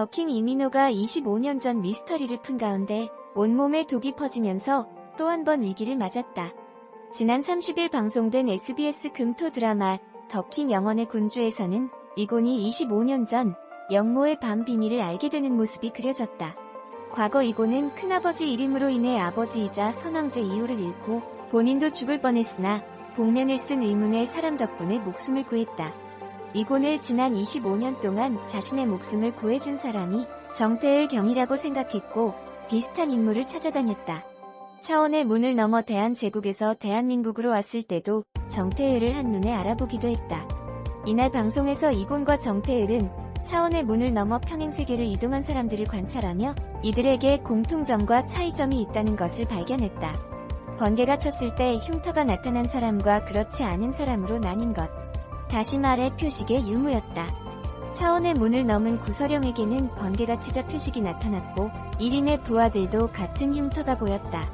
더킹 이민호가 25년 전 미스터리를 푼 가운데 온몸에 독이 퍼지면서 또 한 번 위기를 맞았다. 지난 30일 방송된 SBS 금토 드라마 더킹 영원의 군주에서는 이곤이 25년 전 영모의 밤 비밀을 알게 되는 모습이 그려졌다. 과거 이곤은 큰아버지 이름으로 인해 아버지이자 선왕제 이호를 잃고 본인도 죽을 뻔했으나 복면을 쓴 의문의 사람 덕분에 목숨을 구했다. 이곤을 지난 25년 동안 자신의 목숨을 구해준 사람이 정태을 경이라고 생각했고 비슷한 인물을 찾아다녔다. 차원의 문을 넘어 대한제국에서 대한민국으로 왔을 때도 정태을을 한눈에 알아보기도 했다. 이날 방송에서 이곤과 정태을은 차원의 문을 넘어 평행세계를 이동한 사람들을 관찰하며 이들에게 공통점과 차이점이 있다는 것을 발견했다. 번개가 쳤을 때 흉터가 나타난 사람과 그렇지 않은 사람으로 나뉜 것. 다시 말해 표식의 유무였다. 차원의 문을 넘은 구서령에게는 번개가 치자 표식이 나타났고 이림의 부하들도 같은 흉터가 보였다.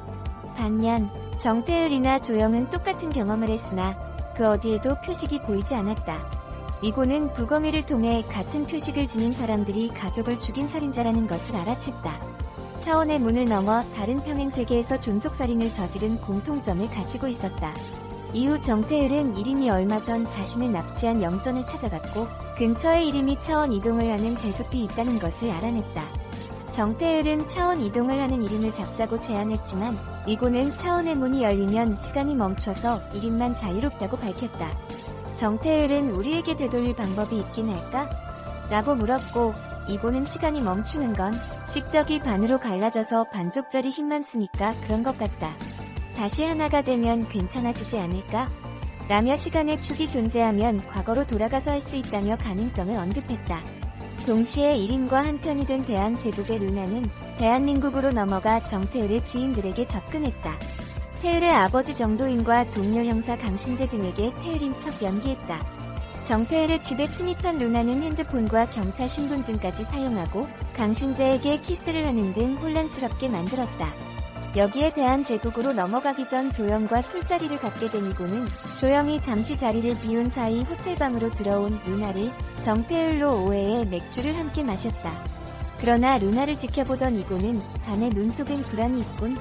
반면 정태을이나 조영은 똑같은 경험을 했으나 그 어디에도 표식이 보이지 않았다. 이고는 부검의를 통해 같은 표식을 지닌 사람들이 가족을 죽인 살인자라는 것을 알아챘다. 차원의 문을 넘어 다른 평행세계에서 존속살인을 저지른 공통점을 가지고 있었다. 이후 정태을은 이름이 얼마 전 자신을 납치한 영전을 찾아갔고 근처에 이름이 차원 이동을 하는 대숲이 있다는 것을 알아냈다. 정태을은 차원 이동을 하는 이름을 잡자고 제안했지만 이고는 차원의 문이 열리면 시간이 멈춰서 이름만 자유롭다고 밝혔다. 정태을은 우리에게 되돌릴 방법이 있긴 할까? 라고 물었고 이고는 시간이 멈추는 건 식적이 반으로 갈라져서 반쪽짜리 힘만 쓰니까 그런 것 같다. 다시 하나가 되면 괜찮아지지 않을까? 라며 시간의 축이 존재하면 과거로 돌아가서 할 수 있다며 가능성을 언급했다. 동시에 1인과 한편이 된 대한제국의 루나는 대한민국으로 넘어가 정태을의 지인들에게 접근했다. 태을의 아버지 정도인과 동료 형사 강신재 등에게 태을인 척 연기했다. 정태을의 집에 침입한 루나는 핸드폰과 경찰 신분증까지 사용하고 강신재에게 키스를 하는 등 혼란스럽게 만들었다. 여기에 대한 제국으로 넘어가기 전 조영과 술자리를 갖게 된 이고는 조영이 잠시 자리를 비운 사이 호텔방으로 들어온 루나를 정태을로 오해해 맥주를 함께 마셨다. 그러나 루나를 지켜보던 이고는 자네 눈 속엔 불안이 있군.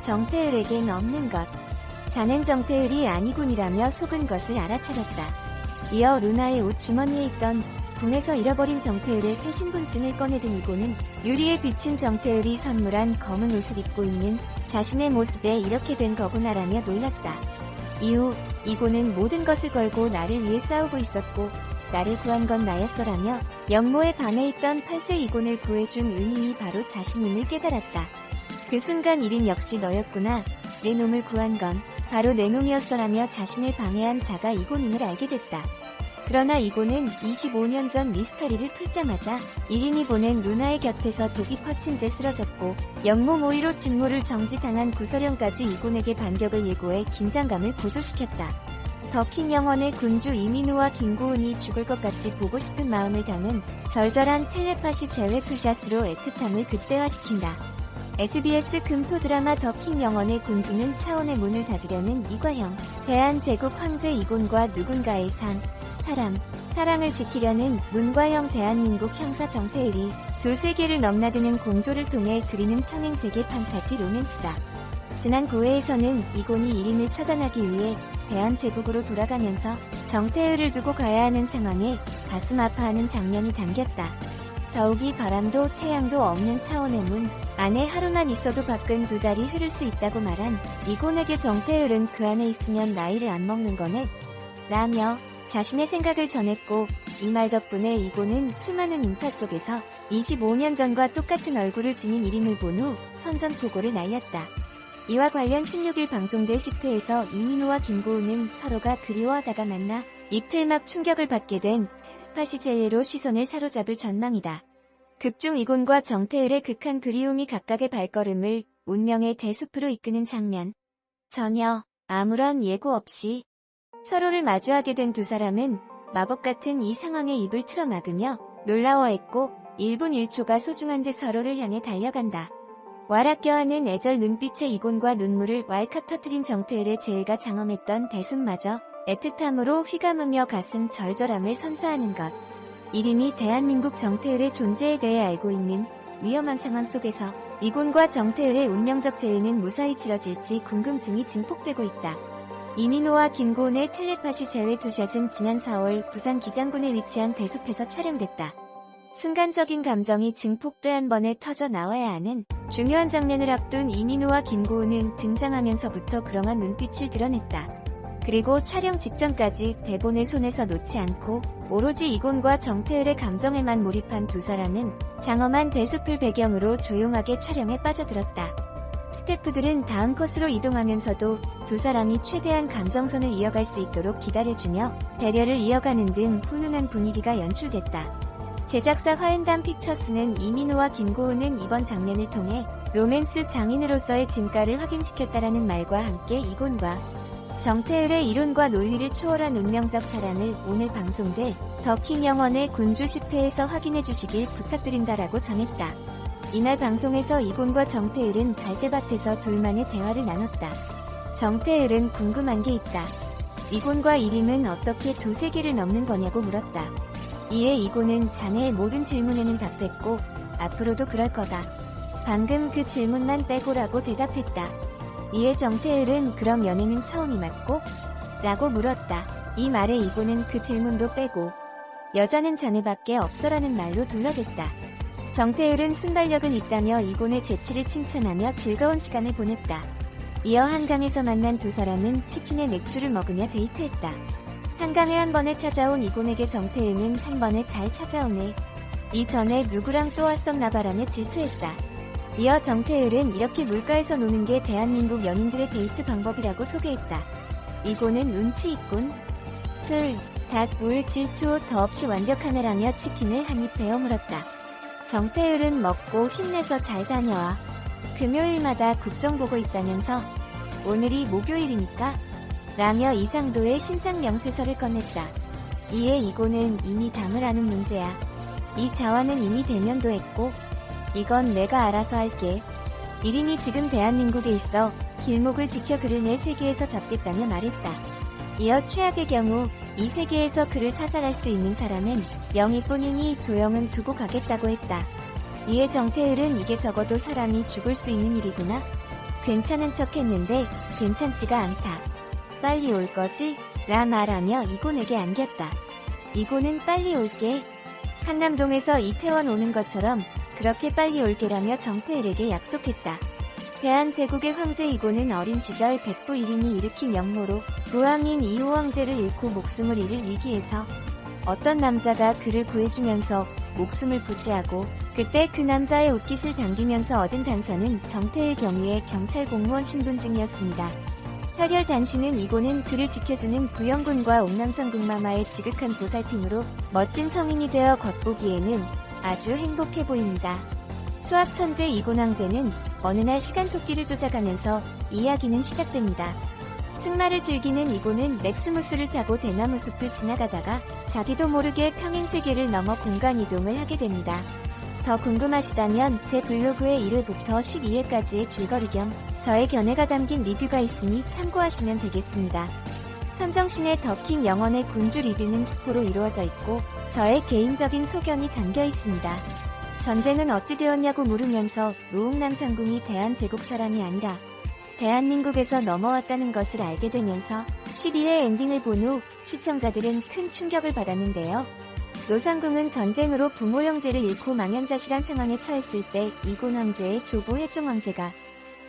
정태을에겐 없는 것. 자넨 정태을이 아니군이라며 속은 것을 알아차렸다. 이어 루나의 옷 주머니에 있던 궁에서 잃어버린 정태을의 새 신분증을 꺼내든 이고는 유리에 비친 정태을이 선물한 검은 옷을 입고 있는 자신의 모습에 이렇게 된 거구나라며 놀랐다. 이후 이고는 모든 것을 걸고 나를 위해 싸우고 있었고 나를 구한 건 나였어라며 영모의 밤에 있던 8세 이곤을 구해준 은인이 바로 자신임을 깨달았다. 그 순간 이름 역시 너였구나. 내 놈을 구한 건 바로 내 놈이었어라며 자신을 방해한 자가 이곤임을 알게 됐다. 그러나 이고는 25년 전 미스터리를 풀자마자 이림이 보낸 루나의 곁에서 독이 퍼친 채 쓰러졌고 영모 모의로 직무를 정지당한 구서령까지 이곤에게 반격을 예고해 긴장감을 고조시켰다. 더킹 영원의 군주 이민우와 김고은이 죽을 것 같이 보고 싶은 마음을 담은 절절한 텔레파시 제외 투샷으로 애틋함을 극대화시킨다. SBS 금토 드라마 더킹 영원의 군주는 차원의 문을 닫으려는 이과형, 대한제국 황제 이곤과 누군가의 상, 사람, 사랑을 지키려는 문과형 대한민국 형사 정태일이 두 세계를 넘나드는 공조를 통해 그리는 평행세계 판타지 로맨스다. 지난 9회에서는 이곤이 이림을 처단하기 위해 대한제국으로 돌아가면서 정태을을 두고 가야 하는 상황에 가슴 아파하는 장면이 담겼다. 더욱이 바람도 태양도 없는 차원의 문 안에 하루만 있어도 밖은 두 달이 흐를 수 있다고 말한 이곤에게 정태을은 그 안에 있으면 나이를 안 먹는 거네 라며 자신의 생각을 전했고 이 말 덕분에 이고는 수많은 인파 속에서 25년 전과 똑같은 얼굴을 지닌 이름을 본 후 선전포고를 날렸다. 이와 관련 16일 방송될 10회에서 이민호와 김고은은 서로가 그리워하다가 만나 이틀 막 충격을 받게 된 파시제예로 시선을 사로잡을 전망이다. 극중 이곤과 정태을의 극한 그리움이 각각의 발걸음을 운명의 대숲으로 이끄는 장면. 전혀 아무런 예고 없이 서로를 마주하게 된 두 사람은 마법 같은 이 상황에 입을 틀어막으며 놀라워했고 1분 1초가 소중한 듯 서로를 향해 달려간다. 와락 껴안은 애절 눈빛의 이곤과 눈물을 왈칵 터트린 정태일의 제의가 장엄했던 대순마저 애틋함으로 휘감으며 가슴 절절함을 선사하는 것. 이름이 대한민국 정태을의 존재에 대해 알고 있는 위험한 상황 속에서 이곤과 정태을의 운명적 재회는 무사히 치러질지 궁금증이 증폭되고 있다. 이민호와 김고은의 텔레파시 재회 투샷은 지난 4월 부산 기장군에 위치한 대숲에서 촬영됐다. 순간적인 감정이 증폭돼 한 번에 터져 나와야 하는 중요한 장면을 앞둔 이민호와 김고은은 등장하면서부터 그렁한 눈빛을 드러냈다. 그리고 촬영 직전까지 대본을 손에서 놓지 않고 오로지 이곤과 정태을의 감정에만 몰입한 두 사람은 장엄한 대숲을 배경으로 조용하게 촬영에 빠져들었다. 스태프들은 다음 컷으로 이동하면서도 두 사람이 최대한 감정선을 이어갈 수 있도록 기다려주며 대려를 이어가는 등 훈훈한 분위기가 연출됐다. 제작사 화hen담 픽처스는 이민호와 김고은은 이번 장면을 통해 로맨스 장인으로서의 진가를 확인시켰다라는 말과 함께 이곤과 정태을의 이론과 논리를 초월한 운명적 사랑을 오늘 방송될 더킹 영원의 군주 10회에서 확인해 주시길 부탁드린다라고 전했다. 이날 방송에서 이곤과 정태을은 갈대밭에서 둘만의 대화를 나눴다. 정태을은 궁금한 게 있다. 이곤과 이림은 어떻게 두세 개를 넘는 거냐고 물었다. 이에 이곤은 자네의 모든 질문에는 답했고 앞으로도 그럴 거다. 방금 그 질문만 빼고라고 대답했다. 이에 정태을은 그럼 연애는 처음이 맞고? 라고 물었다. 이 말에 이고는 그 질문도 빼고 여자는 자네밖에 없어라는 말로 둘러댔다. 정태을은 순발력은 있다며 이곤의 재치를 칭찬하며 즐거운 시간을 보냈다. 이어 한강에서 만난 두 사람은 치킨에 맥주를 먹으며 데이트했다. 한강에 한 번에 찾아온 이곤에게 정태을은 한 번에 잘 찾아오네. 이전에 누구랑 또 왔었나봐라며 질투했다. 이어 정태을은 이렇게 물가에서 노는 게 대한민국 연인들의 데이트 방법이라고 소개했다. 이고는 운치 있군. 술, 닷, 물, 질투 더없이 완벽하네라며 치킨을 한입 베어 물었다. 정태을은 먹고 힘내서 잘 다녀와. 금요일마다 국정 보고 있다면서 오늘이 목요일이니까 라며 이상도의 신상 명세서를 꺼냈다. 이에 이고는 이미 담을 아는 문제야. 이 자화는 이미 대면도 했고 이건 내가 알아서 할게. 이름이 지금 대한민국에 있어 길목을 지켜 그를 내 세계에서 잡겠다며 말했다. 이어 최악의 경우 이 세계에서 그를 사살할 수 있는 사람은 영희뿐이니 조영은 두고 가겠다고 했다. 이에 정태을은 이게 적어도 사람이 죽을 수 있는 일이구나. 괜찮은 척 했는데 괜찮지가 않다. 빨리 올 거지? 라 말하며 이곤에게 안겼다. 이곤은 빨리 올게. 한남동에서 이태원 오는 것처럼 그렇게 빨리 올게라며 정태일에게 약속했다. 대한제국의 황제 이고는 어린 시절 백부 1인이 일으킨 역모로 무왕인 이호 황제를 잃고 목숨을 잃을 위기에서 어떤 남자가 그를 구해주면서 목숨을 부지하고 그때 그 남자의 옷깃을 당기면서 얻은 단서는 정태일 경위의 경찰 공무원 신분증이었습니다. 혈혈 단신은 이고는 그를 지켜주는 부영군과 옥남성 군마마의 지극한 보살핌으로 멋진 성인이 되어 겉보기에는 아주 행복해 보입니다. 수학 천재 이곤 황제는 어느 날 시간 토끼를 쫓아가면서 이야기는 시작됩니다. 승마를 즐기는 이곤은 맥스무스를 타고 대나무 숲을 지나가다가 자기도 모르게 평행 세계를 넘어 공간 이동을 하게 됩니다. 더 궁금하시다면 제 블로그에 1회부터 12회까지의 줄거리 겸 저의 견해가 담긴 리뷰가 있으니 참고하시면 되겠습니다. 선정신의 더킹 영원의 군주 리뷰는 스포로 이루어져 있고 저의 개인적인 소견이 담겨 있습니다. 전쟁은 어찌 되었냐고 물으면서 노웅남 장군이 대한제국 사람이 아니라 대한민국에서 넘어왔다는 것을 알게 되면서 12회 엔딩을 본 후 시청자들은 큰 충격을 받았는데요. 노상궁은 전쟁으로 부모 형제를 잃고 망연자실한 상황에 처했을 때 이곤 황제의 조부 해종 황제가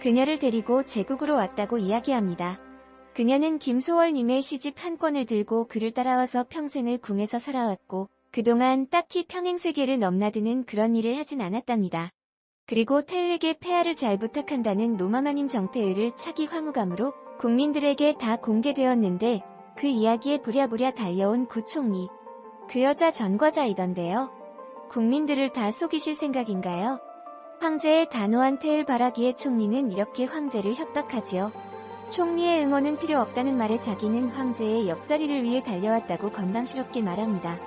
그녀를 데리고 제국으로 왔다고 이야기합니다. 그녀는 김소월님의 시집 한 권을 들고 그를 따라와서 평생을 궁에서 살아왔고 그동안 딱히 평행세계를 넘나드는 그런 일을 하진 않았답니다. 그리고 태의에게 폐하를 잘 부탁한다는 노마마님 정태의를 차기 황후감으로 국민들에게 다 공개되었는데 그 이야기에 부랴부랴 달려온 구총리. 그 여자 전과자이던데요. 국민들을 다 속이실 생각인가요? 황제의 단호한 태을 바라기에 총리는 이렇게 황제를 협박하지요. 총리의 응원은 필요 없다는 말에 자기는 황제의 옆자리를 위해 달려왔다고 건방스럽게 말합니다.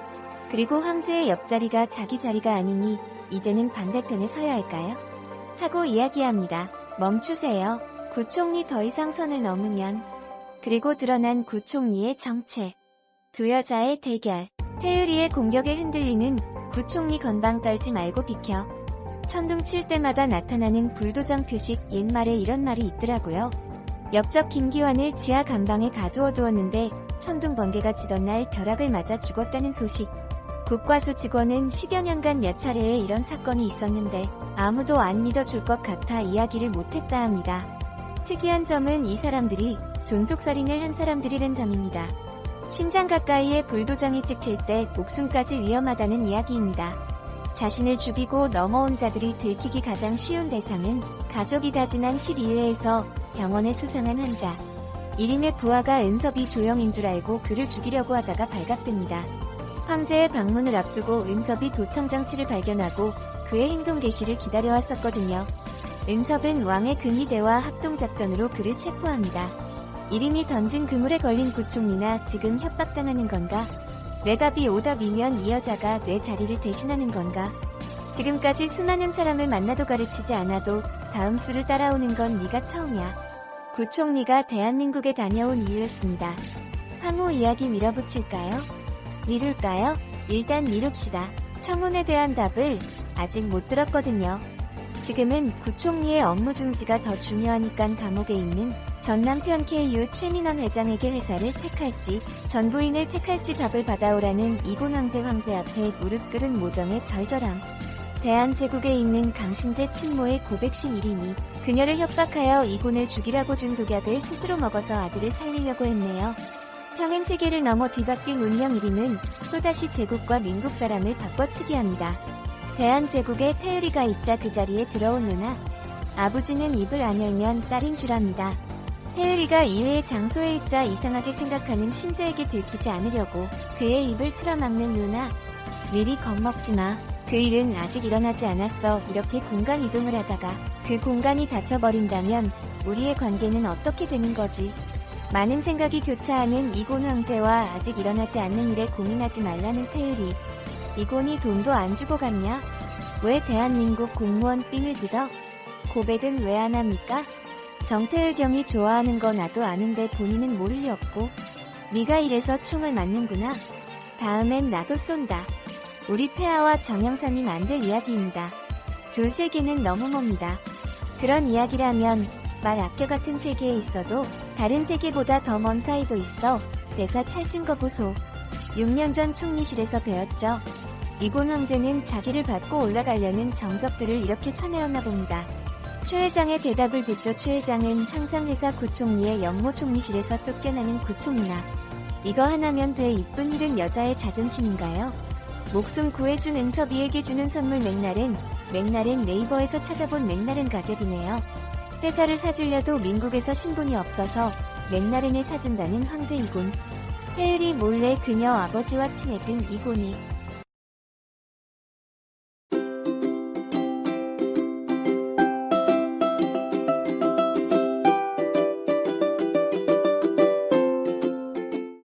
그리고 황제의 옆자리가 자기 자리가 아니니 이제는 반대편에 서야 할까요? 하고 이야기합니다. 멈추세요. 구총리 더 이상 선을 넘으면 그리고 드러난 구총리의 정체. 두 여자의 대결. 태율이의 공격에 흔들리는 구총리 건방 떨지 말고 비켜. 천둥 칠 때마다 나타나는 불도장 표식 옛말에 이런 말이 있더라고요. 역적 김기환을 지하 감방에 가두어 두었는데 천둥 번개가 치던 날 벼락을 맞아 죽었다는 소식. 국과수 직원은 10여 년간 몇 차례에 이런 사건이 있었는데 아무도 안 믿어줄 것 같아 이야기를 못했다 합니다. 특이한 점은 이 사람들이 존속살인을 한 사람들이란 점입니다. 심장 가까이에 불도장이 찍힐 때 목숨까지 위험하다는 이야기입니다. 자신을 죽이고 넘어온 자들이 들키기 가장 쉬운 대상은 가족이 다 지난 12회에서 병원에 수상한 환자. 이림의 부하가 은섭이 조영인 줄 알고 그를 죽이려고 하다가 발각됩니다. 황제의 방문을 앞두고 은섭이 도청 장치를 발견하고 그의 행동 개시를 기다려왔었거든요. 은섭은 왕의 근위대와 합동작전으로 그를 체포합니다. 이림이 던진 그물에 걸린 구총리나 지금 협박당하는 건가? 내 답이 오답이면 이 여자가 내 자리를 대신하는 건가? 지금까지 수많은 사람을 만나도 가르치지 않아도 다음 수를 따라오는 건 네가 처음이야. 구총리가 대한민국에 다녀온 이유였습니다. 황후 이야기 밀어붙일까요? 미룰까요? 일단 미룹시다. 청혼에 대한 답을 아직 못 들었거든요. 지금은 구총리의 업무 중지가 더 중요하니깐 감옥에 있는 전 남편 KU 최민원 회장에게 회사를 택할지 전 부인을 택할지 답을 받아오라는 이곤 황제 황제 앞에 무릎 꿇은 모정의 절절함. 대한제국에 있는 강신제 친모의 고백신 일이니 그녀를 협박하여 이곤을 죽이라고 준 독약을 스스로 먹어서 아들을 살리려고 했네요. 평행 세계를 넘어 뒤바뀐 운명 1위는 또다시 제국과 민국 사람을 바꿔치기 합니다. 대한제국에 태율이가 있자 그 자리에 들어온 누나. 아버지는 입을 안 열면 딸인 줄 압니다. 태율이가 이외의 장소에 있자 이상하게 생각하는 신재에게 들키지 않으려고 그의 입을 틀어막는 누나. 미리 겁먹지 마. 그 일은 아직 일어나지 않았어. 이렇게 공간 이동을 하다가 그 공간이 닫혀버린다면 우리의 관계는 어떻게 되는 거지? 많은 생각이 교차하는 이곤 황제와 아직 일어나지 않는 일에 고민하지 말라는 태율이. 이곤이 돈도 안 주고 갔냐? 왜 대한민국 공무원 삥을 뜯어? 고백은 왜 안 합니까? 정태을 경이 좋아하는 거 나도 아는데 본인은 모를 리 없고 네가 이래서 총을 맞는구나. 다음엔 나도 쏜다. 우리 폐하와 안될 이야기입니다. 두 세계는 너무 멉니다. 그런 이야기라면 말 아껴 같은 세계에 있어도 다른 세계보다 더 먼 사이도 있어. 대사 찰진 거 보소. 6년 전 총리실에서 배웠죠. 이곤 황제는 자기를 받고 올라가려는 정적들을 이렇게 쳐내었나 봅니다. 최 회장의 대답을 듣죠. 최 회장은 항상 회사 구총리의 연모 총리실에서 쫓겨나는 구총리나 이거 하나면 돼 이쁜 일은 여자의 자존심인가요? 목숨 구해준 은섭이에게 주는 선물 맥날은 맥날은 네이버에서 찾아본 맥날은 가격이네요. 회사를 사주려도 민국에서 신분이 없어서 맥날은을 사준다는 황제 이곤. 태율이 몰래 그녀 아버지와 친해진 이곤이